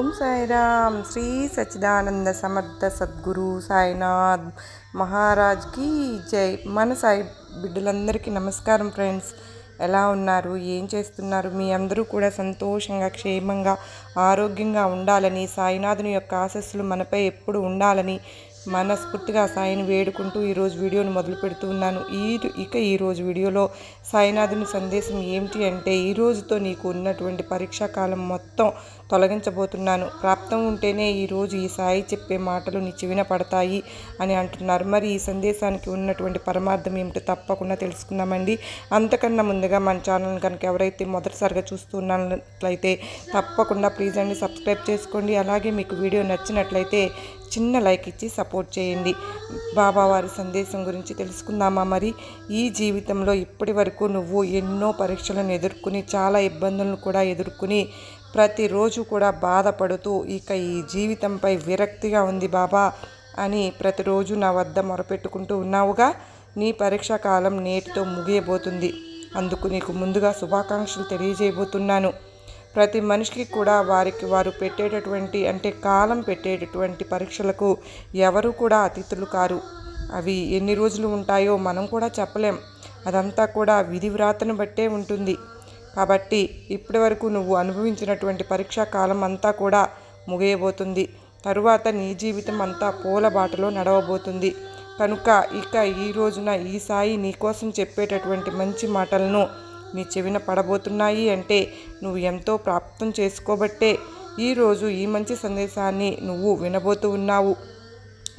ఓం సాయిరామ్. శ్రీ సచ్చిదానంద సమర్థ సద్గురు సాయినాథ్ మహారాజ్కి జై. మన సాయి బిడ్డలందరికీ నమస్కారం ఫ్రెండ్స్. ఎలా ఉన్నారు? ఏం చేస్తున్నారు? మీ అందరూ కూడా సంతోషంగా క్షేమంగా ఆరోగ్యంగా ఉండాలని సాయినాథుని యొక్క ఆశస్సులు మనపై ఎప్పుడు ఉండాలని మనస్ఫూర్తిగా సాయిని వేడుకుంటూ ఈరోజు వీడియోను మొదలు పెడుతూ ఉన్నాను. ఈ ఇక ఈరోజు వీడియోలో సాయినాథుని సందేశం ఏమిటి అంటే ఈ రోజుతో నీకు ఉన్నటువంటి పరీక్షా కాలం మొత్తం తొలగించబోతున్నాను. ప్రాప్తం ఉంటేనే ఈరోజు ఈ సాయి చెప్పే మాటలు నీ చెవిన పడతాయి అని అంటున్నారు. మరి ఈ సందేశానికి ఉన్నటువంటి పరమార్థం ఏమిటో తప్పకుండా తెలుసుకుందామండి. అంతకన్నా ముందుగా మన ఛానల్ కనుక ఎవరైతే మొదటిసారిగా చూస్తున్నట్లయితే తప్పకుండా ప్లీజ్ అండి సబ్స్క్రైబ్ చేసుకోండి. అలాగే మీకు వీడియో నచ్చినట్లయితే చిన్న లైక్ ఇచ్చి సపోర్ట్ చేయండి. బాబావారి సందేశం గురించి తెలుసుకుందామా మరి? ఈ జీవితంలో ఇప్పటి వరకు నువ్వు ఎన్నో పరీక్షలను ఎదుర్కొని చాలా ఇబ్బందులను కూడా ఎదుర్కొని ప్రతిరోజు కూడా బాధపడుతూ ఇక ఈ జీవితంపై విరక్తిగా ఉంది బాబా అని ప్రతిరోజు నా వద్ద మొరపెట్టుకుంటూ ఉన్నావుగా. నీ పరీక్షా కాలం నేటితో ముగియబోతుంది. అందుకు నీకు ముందుగా శుభాకాంక్షలు తెలియజేయబోతున్నాను. ప్రతి మనిషికి కూడా వారికి వారు పెట్టేటటువంటి అంటే కాలం పెట్టేటటువంటి పరీక్షలకు ఎవరు కూడా అతిథులు కారు. అవి ఎన్ని రోజులు ఉంటాయో మనం కూడా చెప్పలేం. అదంతా కూడా విధి వ్రాతను బట్టే ఉంటుంది. కాబట్టి ఇప్పటి వరకు నువ్వు అనుభవించినటువంటి పరీక్షా కాలం అంతా కూడా ముగియబోతుంది. తరువాత నీ జీవితం అంతా పూల బాటలో నడవబోతుంది. కనుక ఇక ఈ రోజున ఈ సాయి నీకోసం చెప్పేటటువంటి మంచి మాటలను నీ చెవిన పడబోతున్నాయి అంటే నువ్వు ఎంతో ప్రాప్తం చేసుకోబట్టే ఈరోజు ఈ మంచి సందేశాన్ని నువ్వు వినబోతూ ఉన్నావు.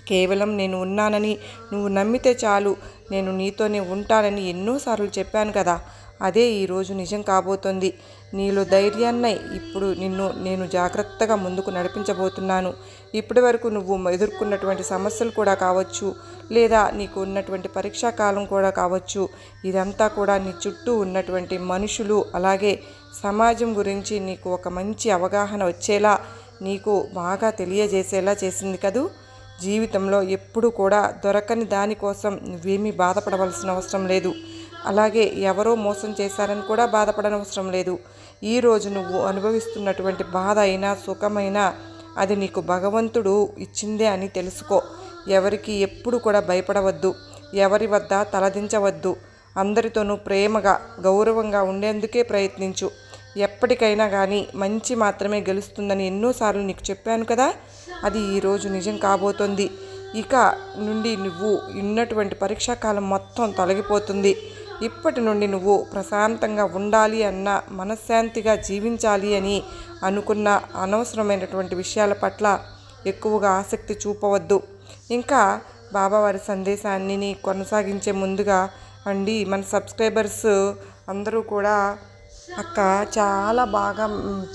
కేవలం నేను ఉన్నానని నువ్వు నమ్మితే చాలు. నేను నీతోనే ఉంటానని ఎన్నోసార్లు చెప్పాను కదా. అదే ఈరోజు నిజం కాబోతోంది. నీలో ధైర్యాన్నై ఇప్పుడు నిన్ను నేను జాగ్రత్తగా ముందుకు నడిపించబోతున్నాను. ఇప్పటి వరకు నువ్వు ఎదుర్కొన్నటువంటి సమస్యలు కూడా కావచ్చు లేదా నీకు ఉన్నటువంటి పరీక్షా కాలం కూడా కావచ్చు. ఇదంతా కూడా నీ చుట్టూ ఉన్నటువంటి మనుషులు అలాగే సమాజం గురించి నీకు ఒక మంచి అవగాహన వచ్చేలా నీకు బాగా తెలియజేసేలా చేసింది కదూ? జీవితంలో ఎప్పుడు కూడా దొరకని దానికోసం నువ్వేమీ బాధపడవలసిన అవసరం లేదు. అలాగే ఎవరో మోసం చేశారని కూడా బాధపడనవసరం లేదు. ఈరోజు నువ్వు అనుభవిస్తున్నటువంటి బాధ అయినా సుఖమైనా అది నీకు భగవంతుడు ఇచ్చిందే అని తెలుసుకో. ఎవరికి ఎప్పుడు కూడా భయపడవద్దు. ఎవరి వద్ద తలదించవద్దు. అందరితోనూ ప్రేమగా గౌరవంగా ఉండేందుకే ప్రయత్నించు. ఎప్పటికైనా కానీ మంచి మాత్రమే గెలుస్తుందని ఎన్నోసార్లు నీకు చెప్పాను కదా? అది ఈరోజు నిజం కాబోతోంది. ఇక నుండి నువ్వు ఉన్నటువంటి పరీక్షాకాలం మొత్తం తొలగిపోతుంది. ఇప్పటి నుండి నువ్వు ప్రశాంతంగా ఉండాలి అన్న మనశ్శాంతిగా జీవించాలి అని అనుకున్న అనవసరమైనటువంటి విషయాల పట్ల ఎక్కువగా ఆసక్తి చూపవద్దు. ఇంకా బాబావారి సందేశాన్ని కొనసాగించే ముందుగా అండి మన సబ్స్క్రైబర్స్ అందరూ కూడా అక్క చాలా బాగా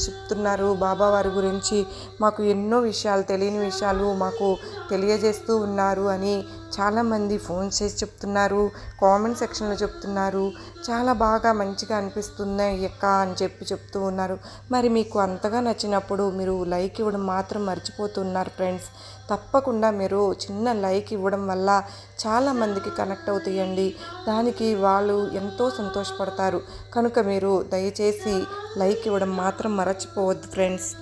చెప్తున్నారు బాబావారి గురించి. మాకు ఎన్నో విషయాలు తెలియని విషయాలు మాకు తెలియజేస్తూ ఉన్నారు అని చాలామంది ఫోన్ చేసి చెప్తున్నారు కామెంట్ సెక్షన్లో చెప్తున్నారు చాలా బాగా మంచిగా అనిపిస్తుంది ఎక్క అని చెప్పి చెప్తూ ఉన్నారు. మరి మీకు అంతగా నచ్చినప్పుడు మీరు లైక్ ఇవ్వడం మాత్రం మర్చిపోతున్నారు ఫ్రెండ్స్. తప్పకుండా మీరు చిన్న లైక్ ఇవ్వడం వల్ల చాలామందికి కనెక్ట్ అవుతాయండి. దానికి వాళ్ళు ఎంతో సంతోషపడతారు. కనుక మీరు దయచేసి లైక్ ఇవ్వడం మాత్రం మరచిపోవద్దు ఫ్రెండ్స్.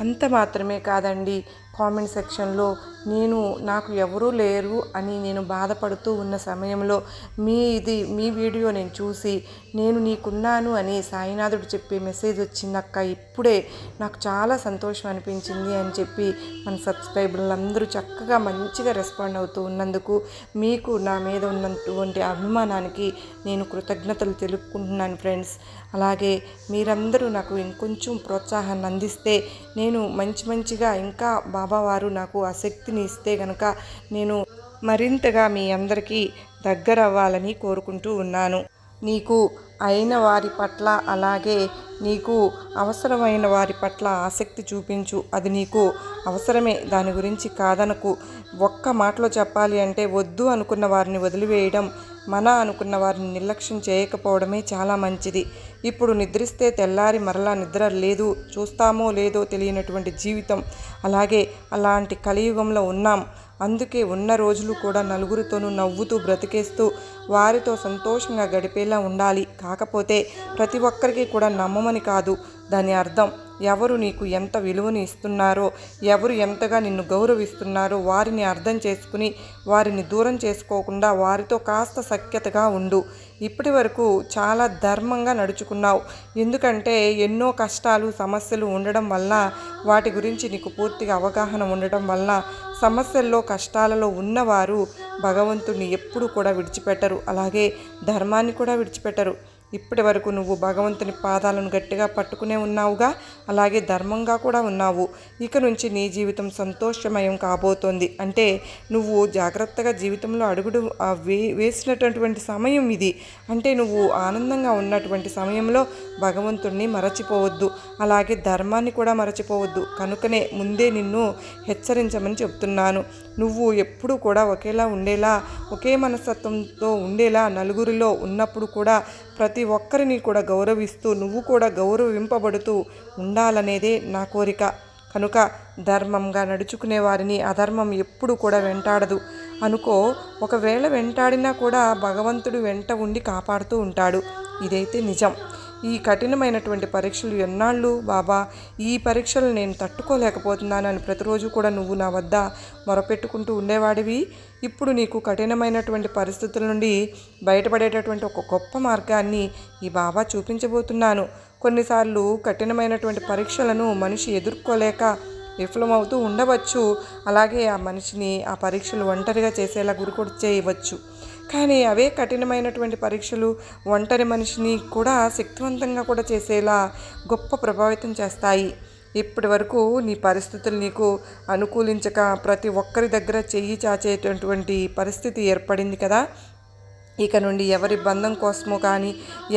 అంత మాత్రమే కాదండి కామెంట్ సెక్షన్లో నేను నాకు ఎవరూ లేరు అని నేను బాధపడుతూ ఉన్న సమయంలో మీ ఇది మీ వీడియో నేను చూసి నేను నీకున్నాను అని సాయినాథుడు చెప్పే మెసేజ్ వచ్చిందక్క ఇప్పుడే నాకు చాలా సంతోషం అనిపించింది అని చెప్పి మన సబ్స్క్రైబర్లు అందరూ చక్కగా మంచిగా రెస్పాండ్ అవుతూ ఉన్నందుకు మీకు నా మీద ఉన్నటువంటి అభిమానానికి నేను కృతజ్ఞతలు తెలుపుకుంటున్నాను ఫ్రెండ్స్. అలాగే మీరందరూ నాకు ఇంకొంచెం ప్రోత్సాహాన్ని అందిస్తే నేను మంచి మంచిగా ఇంకా బాబావారు నాకు ఆ శక్తిని ఇస్తే గనక నేను మరింతగా మీ అందరికీ దగ్గర అవ్వాలని కోరుకుంటూ ఉన్నాను. నీకు అయిన వారి పట్ల అలాగే నీకు అవసరమైన వారి పట్ల ఆసక్తి చూపించు. అది నీకు అవసరమే. దాని గురించి కాదనకు. ఒక్క మాటలో చెప్పాలి అంటే వద్దు అనుకున్న వారిని వదిలివేయడం మన అనుకున్న వారిని నిర్లక్ష్యం చేయకపోవడమే చాలా మంచిది. ఇప్పుడు నిద్రిస్తే తెల్లారి మరలా నిద్ర లేదు చూస్తామో లేదో తెలియనటువంటి జీవితం. అలాగే అలాంటి కలియుగంలో ఉన్నాం. అందుకే ఉన్న రోజులు కూడా నలుగురితోనూ నవ్వుతూ బ్రతికేస్తూ వారితో సంతోషంగా గడిపేలా ఉండాలి. కాకపోతే ప్రతి ఒక్కరికి కూడా నమ్మమని కాదు. దాని అర్థం ఎవరు నీకు ఎంత విలువను ఇస్తున్నారో ఎవరు ఎంతగా నిన్ను గౌరవిస్తున్నారో వారిని అర్థం చేసుకుని వారిని దూరం చేసుకోకుండా వారితో కాస్త సఖ్యతగా ఉండు. ఇప్పటి వరకు చాలా ధర్మంగా నడుచుకున్నావు. ఎందుకంటే ఎన్నో కష్టాలు సమస్యలు ఉండడం వల్ల వాటి గురించి నీకు పూర్తిగా అవగాహన ఉండటం వల్ల సమస్యల్లో కష్టాలలో ఉన్నవారు భగవంతుడిని ఎప్పుడు కూడా విడిచిపెట్టరు. అలాగే ధర్మాన్ని కూడా విడిచిపెట్టరు. ఇప్పటి వరకు నువ్వు భగవంతుని పాదాలను గట్టిగా పట్టుకునే ఉన్నావుగా అలాగే ధర్మంగా కూడా ఉన్నావు. ఇక నుంచి నీ జీవితం సంతోషమయం కాబోతోంది. అంటే నువ్వు జాగ్రత్తగా జీవితంలో అడుగుడు వే వేసినటువంటి సమయం ఇది. అంటే నువ్వు ఆనందంగా ఉన్నటువంటి సమయంలో భగవంతుణ్ణి మరచిపోవద్దు. అలాగే ధర్మాన్ని కూడా మరచిపోవద్దు. కనుకనే ముందే నిన్ను హెచ్చరించమని చెప్తున్నాను. నువ్వు ఎప్పుడూ కూడా ఒకేలా ఉండేలా ఒకే మనస్తత్వంతో ఉండేలా నలుగురిలో ఉన్నప్పుడు కూడా ప్రతి ఒక్కరిని కూడా గౌరవిస్తూ నువ్వు కూడా గౌరవింపబడుతూ ఉండాలనేదే నా కోరిక. కనుక ధర్మంగా నడుచుకునే వారిని అధర్మం ఎప్పుడు కూడా వెంటాడదు. అనుకో ఒకవేళ వెంటాడినా కూడా భగవంతుడు వెంట ఉండి కాపాడుతూ ఉంటాడు. ఇదైతే నిజం. ఈ కఠినమైనటువంటి పరీక్షలు ఎన్నాళ్ళు? బాబా ఈ పరీక్షలు నేను తట్టుకోలేకపోతున్నాను అని ప్రతిరోజు కూడా నువ్వు నా వద్ద మొరపెట్టుకుంటూ ఉండేవాడివి. ఇప్పుడు నీకు కఠినమైనటువంటి పరిస్థితుల నుండి బయటపడేటటువంటి ఒక గొప్ప మార్గాన్ని ఈ బాబా చూపించబోతున్నాను. కొన్నిసార్లు కఠినమైనటువంటి పరీక్షలను మనిషి ఎదుర్కోలేక విఫలమవుతూ ఉండవచ్చు. అలాగే ఆ మనిషిని ఆ పరీక్షలు ఒంటరిగా చేసేలా గురికొడు చేయవచ్చు కానీ అవే కఠినమైనటువంటి పరీక్షలు ఒంటరి మనిషిని కూడా శక్తివంతంగా కూడా చేసేలా గొప్ప ప్రభావితం చేస్తాయి. ఇప్పటి వరకు నీ పరిస్థితులు నీకు అనుకూలించక ప్రతి ఒక్కరి దగ్గర చెయ్యి చాచేటటువంటి పరిస్థితి ఏర్పడింది కదా. ఇక నుండి ఎవరి బంధం కోసమో కానీ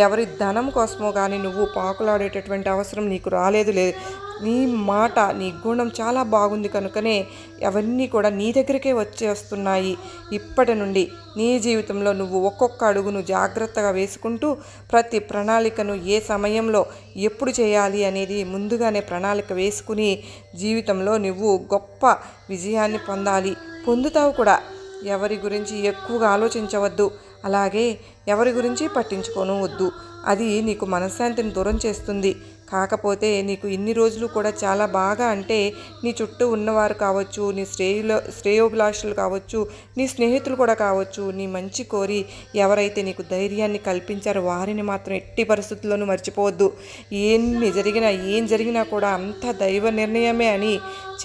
ఎవరి ధనం కోసమో కానీ నువ్వు పాకులాడేటటువంటి అవసరం నీకు రాలేదు లేదు నీ మాట నీ గుణం చాలా బాగుంది కనుకనే అవన్నీ కూడా నీ దగ్గరికే వచ్చేస్తున్నాయి. ఇప్పటి నుండి నీ జీవితంలో నువ్వు ఒక్కొక్క అడుగును జాగ్రత్తగా వేసుకుంటూ ప్రతి ప్రణాళికను ఏ సమయంలో ఎప్పుడు చేయాలి అనేది ముందుగానే ప్రణాళిక వేసుకుని జీవితంలో నువ్వు గొప్ప విజయాన్ని పొందాలి. పొందుతావు కూడా. ఎవరి గురించి ఎక్కువగా ఆలోచించవద్దు. అలాగే ఎవరి గురించి పట్టించుకోను వద్దు. అది నీకు మనశ్శాంతిని దూరం చేస్తుంది. కాకపోతే నీకు ఇన్ని రోజులు కూడా చాలా బాగా అంటే నీ చుట్టూ ఉన్నవారు కావచ్చు నీ శ్రేయుల శ్రేయోభిలాషులు కావచ్చు నీ స్నేహితులు కూడా కావచ్చు నీ మంచి కోరి ఎవరైతే నీకు ధైర్యాన్ని కల్పించారో వారిని మాత్రం ఎట్టి పరిస్థితుల్లోనూ మర్చిపోవద్దు. ఎన్ని జరిగినా ఏం జరిగినా కూడా అంత దైవ నిర్ణయమే అని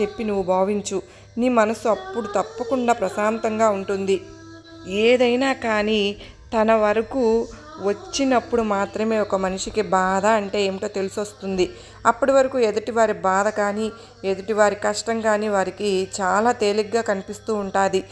చెప్పి నువ్వు భావించు. నీ మనసు అప్పుడు తప్పకుండా ప్రశాంతంగా ఉంటుంది. ఏదైనా కానీ తన వరకు వచ్చినప్పుడు మాత్రమే ఒక మనిషికి బాధ అంటే ఏమిటో తెలిసొస్తుంది. అప్పటి వరకు ఎదుటివారి బాధ కానీ ఎదుటివారి కష్టం కానీ వారికి చాలా తేలిగ్గా కనిపిస్తూ ఉంటుంది.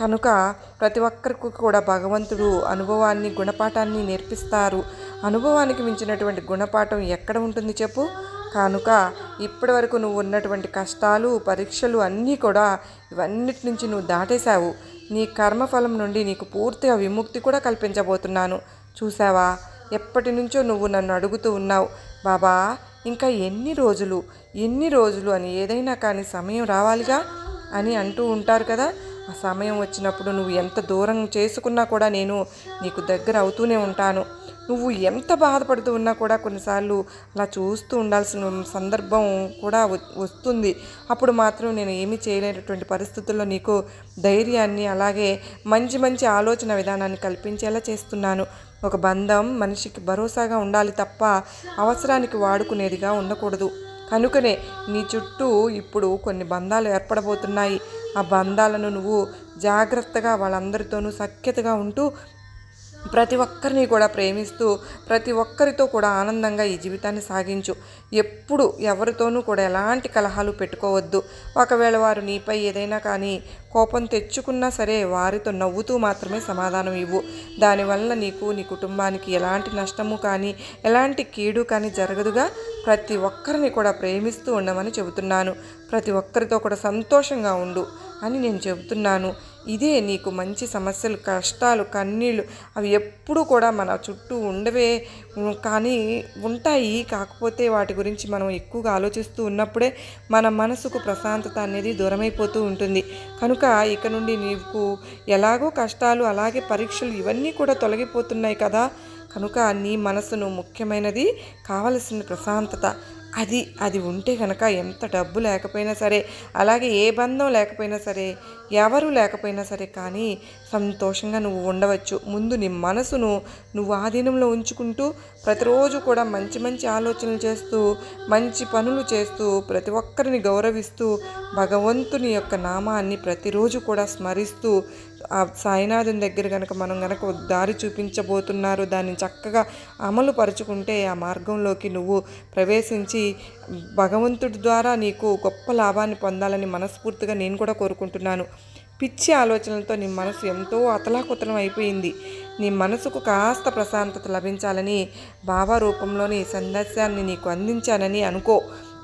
కనుక ప్రతి ఒక్కరికి కూడా భగవంతుడు అనుభవాన్ని గుణపాఠాన్ని నేర్పిస్తారు. అనుభవానికి మించినటువంటి గుణపాఠం ఎక్కడ ఉంటుంది చెప్పు? కనుక ఇప్పటి వరకు నువ్వు ఉన్నటువంటి కష్టాలు పరీక్షలు అన్నీ కూడా ఇవన్నిటి నుంచి నువ్వు దాటేశావు. నీ కర్మఫలం నుండి నీకు పూర్తిగా విముక్తి కూడా కల్పించబోతున్నాను. చూసావా ఎప్పటి నుంచో నువ్వు నన్ను అడుగుతూ ఉన్నావు. బాబా ఇంకా ఎన్ని రోజులు? ఎన్ని రోజులు అని ఏదైనా కానీ సమయం రావాలిగా? అని అంటూ ఉంటారు కదా. ఆ సమయం వచ్చినప్పుడు నువ్వు ఎంత దూరం చేసుకున్నా కూడా నేను నీకు దగ్గర అవుతూనే ఉంటాను. నువ్వు ఎంత బాధపడుతూ ఉన్నా కూడా కొన్నిసార్లు అలా చూస్తూ ఉండాల్సిన సందర్భం కూడా వస్తుంది. అప్పుడు మాత్రం నేను ఏమీ చేయలేనటువంటి పరిస్థితుల్లో నీకు ధైర్యాన్ని అలాగే మంచి మంచి ఆలోచన విధానాన్ని కల్పించేలా చేస్తున్నాను. ఒక బంధం మనిషికి భరోసాగా ఉండాలి తప్ప అవసరానికి వాడుకునేదిగా ఉండకూడదు. కనుకనే నీ చుట్టూ ఇప్పుడు కొన్ని బంధాలు ఏర్పడబోతున్నాయి. ఆ బంధాలను నువ్వు జాగ్రత్తగా వాళ్ళందరితోనూ సఖ్యతగా ఉంటూ ప్రతి ఒక్కరిని కూడా ప్రేమిస్తూ ప్రతి ఒక్కరితో కూడా ఆనందంగా ఈ జీవితాన్ని సాగించు. ఎప్పుడు ఎవరితోనూ కూడా ఎలాంటి కలహాలు పెట్టుకోవద్దు. ఒకవేళ వారు నీపై ఏదైనా కానీ కోపం తెచ్చుకున్నా సరే వారితో నవ్వుతూ మాత్రమే సమాధానం ఇవ్వు. దానివల్ల నీకు నీ కుటుంబానికి ఎలాంటి నష్టము కానీ ఎలాంటి కీడు కానీ జరగదుగా. ప్రతి ఒక్కరిని కూడా ప్రేమిస్తూ ఉండమని చెబుతున్నాను. ప్రతి ఒక్కరితో కూడా సంతోషంగా ఉండు అని నేను చెబుతున్నాను. ఇదే నీకు మంచి సమస్యలు కష్టాలు కన్నీళ్ళు అవి ఎప్పుడూ కూడా మన చుట్టూ ఉండవే. కానీ ఉంటాయి. కాకపోతే వాటి గురించి మనం ఎక్కువగా ఆలోచిస్తూ ఉన్నప్పుడే మన మనసుకు ప్రశాంతత అనేది దూరమైపోతూ ఉంటుంది. కనుక ఇక నుండి నీకు ఎలాగో కష్టాలు అలాగే పరీక్షలు ఇవన్నీ కూడా తొలగిపోతున్నాయి కదా. కనుక నీ మనసును ముఖ్యమైనది కావలసిన ప్రశాంతత. అది అది ఉంటే కనుక ఎంత డబ్బు లేకపోయినా సరే అలాగే ఏ బంధం లేకపోయినా సరే ఎవరు లేకపోయినా సరే కానీ సంతోషంగా నువ్వు ఉండవచ్చు. ముందు నీ మనసును నువ్వు ఆధీనంలో ఉంచుకుంటూ ప్రతిరోజు కూడా మంచి మంచి ఆలోచనలు చేస్తూ మంచి పనులు చేస్తూ ప్రతి ఒక్కరిని గౌరవిస్తూ భగవంతుని యొక్క నామాన్ని ప్రతిరోజు కూడా స్మరిస్తూ ఆ సాయినాథుని దగ్గర కనుక మనం కనుక దారి చూపించబోతున్నారు దాన్ని చక్కగా అమలు పరుచుకుంటే ఆ మార్గంలోకి నువ్వు ప్రవేశించి భగవంతుడి ద్వారా నీకు గొప్ప లాభాన్ని పొందాలని మనస్ఫూర్తిగా నేను కూడా కోరుకుంటున్నాను. పిచ్చి ఆలోచనలతో నీ మనసు ఎంతో అతలాకుతలం అయిపోయింది. నీ మనసుకు కాస్త ప్రశాంతత లభించాలని బాబా రూపంలోని సందేశాన్ని నీకు అందించానని అనుకో.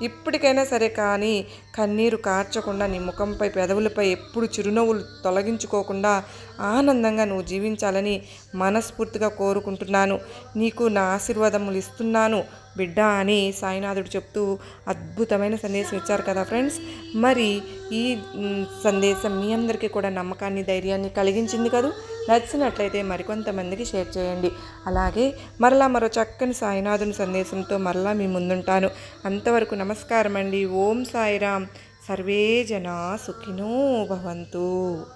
ఇప్పటికైనా సరే కానీ కన్నీరు కార్చకుండా నీ ముఖంపై పెదవులపై ఎప్పుడు చిరునవ్వులు తొలగించుకోకుండా ఆనందంగా నువ్వు జీవించాలని మనస్ఫూర్తిగా కోరుకుంటున్నాను. నీకు నా ఆశీర్వాదములు ఇస్తున్నాను బిడ్డ అని సాయినాథుడు చెప్తూ అద్భుతమైన సందేశం ఇచ్చారు కదా ఫ్రెండ్స్. మరి ఈ సందేశం మీ అందరికీ కూడా నమ్మకాన్ని ధైర్యాన్ని కలిగించింది కదూ? నచ్చినట్లయితే మరికొంతమందికి షేర్ చేయండి. అలాగే మరలా మరో చక్కని సాయినాథుని సందేశంతో మరలా మీ ముందుంటాను. అంతవరకు నమస్కారం అండి ఓం సాయిరామ్. సర్వే జనా సుఖినో భవంతు.